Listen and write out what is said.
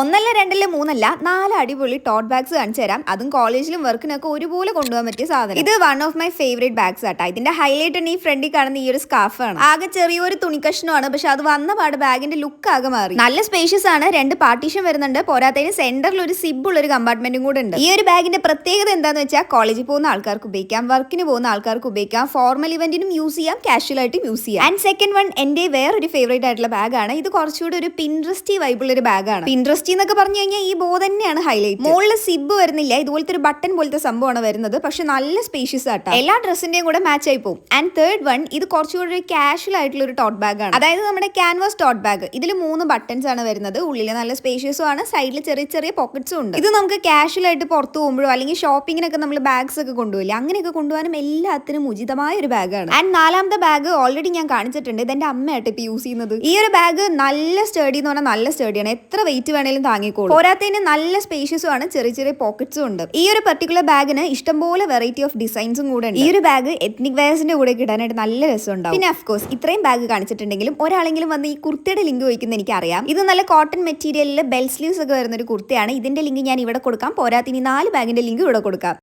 ഒന്നല്ല രണ്ടല്ല മൂന്നല്ല നാല് അടിപൊളി ടോട്ട് ബാഗ്സ് കാണിച്ചു തരാം. അതും കോളേജിലും വർക്കിനൊക്കെ ഒരുപോലെ കൊണ്ടുപോകാൻ പറ്റിയ സാധനം. ഇത് one of my favourite bags ആട്ടാ. ഇതിന്റെ ഹൈലൈറ്റ് ആണ് ഈ ഫ്രണ്ടിൽ കാണുന്ന ഈ ഒരു സ്കാർഫ് ആണ്. ആകെ ചെറിയൊരു തുണിക്കഷ്ണമാണ് പക്ഷെ അത് വന്ന പാട് ബാഗിന്റെ ലുക്ക് ആകെ മാറി. നല്ല സ്പേഷ്യസ് ആണ്. രണ്ട് പാർട്ടീഷൻ വരുന്നുണ്ട്. പോരാത്തതിന് സെന്ററിൽ ഒരു സിബ് ഉള്ള ഒരു കമ്പാർട്ട്മെന്റും കൂടെ ഉണ്ട്. ഈ ഒരു ബാഗിന്റെ പ്രത്യേകത എന്താന്ന് വെച്ചാൽ കോളേജിൽ പോകുന്ന ആൾക്കാർക്ക് ഉപയോഗിക്കാം വർക്കിന് പോകുന്ന ആൾക്കാർക്ക് ഉപയോഗിക്കാം ഫോർമൽ ഇവന്റിനും യൂസ് ചെയ്യാം കാഷ്വൽ ആയിട്ട് യൂസ് ചെയ്യാം. ആൻഡ് സെക്കൻഡ് വൺ എന്റെ വേറൊരു ഫേവറേറ്റ് ആയിട്ടുള്ള ബാഗാണ് ഇത് കുറച്ചുകൂടി ഒരു പിൻട്രസ്റ്റി വൈബുള്ള ഒരു ബാഗാണ് പിൻട്രസ്റ്റി എന്നൊക്കെ പറഞ്ഞു കഴിഞ്ഞാൽ ഈ ബോ തന്നെയാണ് ഹൈലൈറ്റ് മുകളിൽ സിബ് വരുന്നില്ല. ഇതുപോലത്തെ ഒരു ബട്ടൺ പോലത്തെ സംഭവമാണ് വരുന്നത്. പക്ഷെ നല്ല സ്പേഷ്യസ് ആട്ടോ. എല്ലാ ഡ്രസ്സിന്റെയും കൂടെ മാച്ച് ആയി പോകും ആൻഡ് തേർഡ് വൺ ഇത് കുറച്ചുകൂടി കാഷ്വൽ ആയിട്ടുള്ള ഒരു ടോട്ട് ബാഗ് ആണ്. അതായത് നമ്മുടെ ക്യാൻവാസ് ടോട്ട് ബാഗ് ഇതിൽ മൂന്ന് ബട്ടൺസ് ആണ് വരുന്നത്. ഉള്ളിൽ നല്ല സ്പേഷ്യസും ആണ്. സൈഡിൽ ചെറിയ ചെറിയ പോക്കറ്റ്സും ഉണ്ട്. ഇത് നമുക്ക് കാഷ്വൽ ആയിട്ട് പുറത്തു പോകുമ്പോഴോ അല്ലെങ്കിൽ ഷോപ്പിങ്ങിനൊക്കെ നമ്മൾ ബാഗ്സ് ഒക്കെ കൊണ്ടുപോയില്ല അങ്ങനെയൊക്കെ കൊണ്ടുപോകാനും എല്ലാത്തിനും ഉചിതമായ ഒരു ബാഗാണ് ആൻഡ് നാലാമത്തെ ബാഗ് ഓൾറെഡി ഞാൻ കാണിച്ചിട്ടുണ്ട്. ഇത് എന്റെ അമ്മയായിട്ട് ഇപ്പൊ യൂസ് ചെയ്യുന്നത്. ഈ ഒരു ബാഗ് നല്ല സ്റ്റേഡി എന്ന് പറഞ്ഞാൽ നല്ല സ്റ്റേഡിയാണ് എത്ര വെയിറ്റ് വേണേലും താങ്ങിക്കോളും. പോരാത്തതിന് നല്ല സ്പേഷ്യസും ആണ് ചെറിയ ചെറിയ പോക്കറ്റ്സും ഉണ്ട്. ഈ ഒരു പെർട്ടിക്കുലർ ബാഗിന് ഇഷ്ടംപോലെ വെറൈറ്റി ഓഫ് ഡിസൈൻസും കൂടെ ഉണ്ട്. ഈ ഒരു ബാഗ് എത്നിക് വെയർസിന്റെ കൂടെ കിട്ടാനായിട്ട് നല്ല രസമുണ്ടാവും. പിന്നെ അഫ്കോഴ്സ് ഇത്രയും ബാഗ് കാണിച്ചിട്ടുണ്ടെങ്കിലും ഒരാളെങ്കിലും വന്ന് ഈ കുർത്തിയുടെ ലിങ്ക് ചോദിക്കുന്ന എനിക്കറിയാം. ഇത് നല്ല കോട്ടൺ മെറ്റീരിയലിൽ ബെൽ സ്ലീവ്സ് ഒക്കെ വരുന്ന ഒരു കുർത്തിയാണ്. ഇതിന്റെ ലിങ്ക് ഞാൻ ഇവിടെ കൊടുക്കാം. പോരാത്തിന് നാല് ബാഗിന്റെ ലിങ്ക് ഇവിടെ കൊടുക്കാം.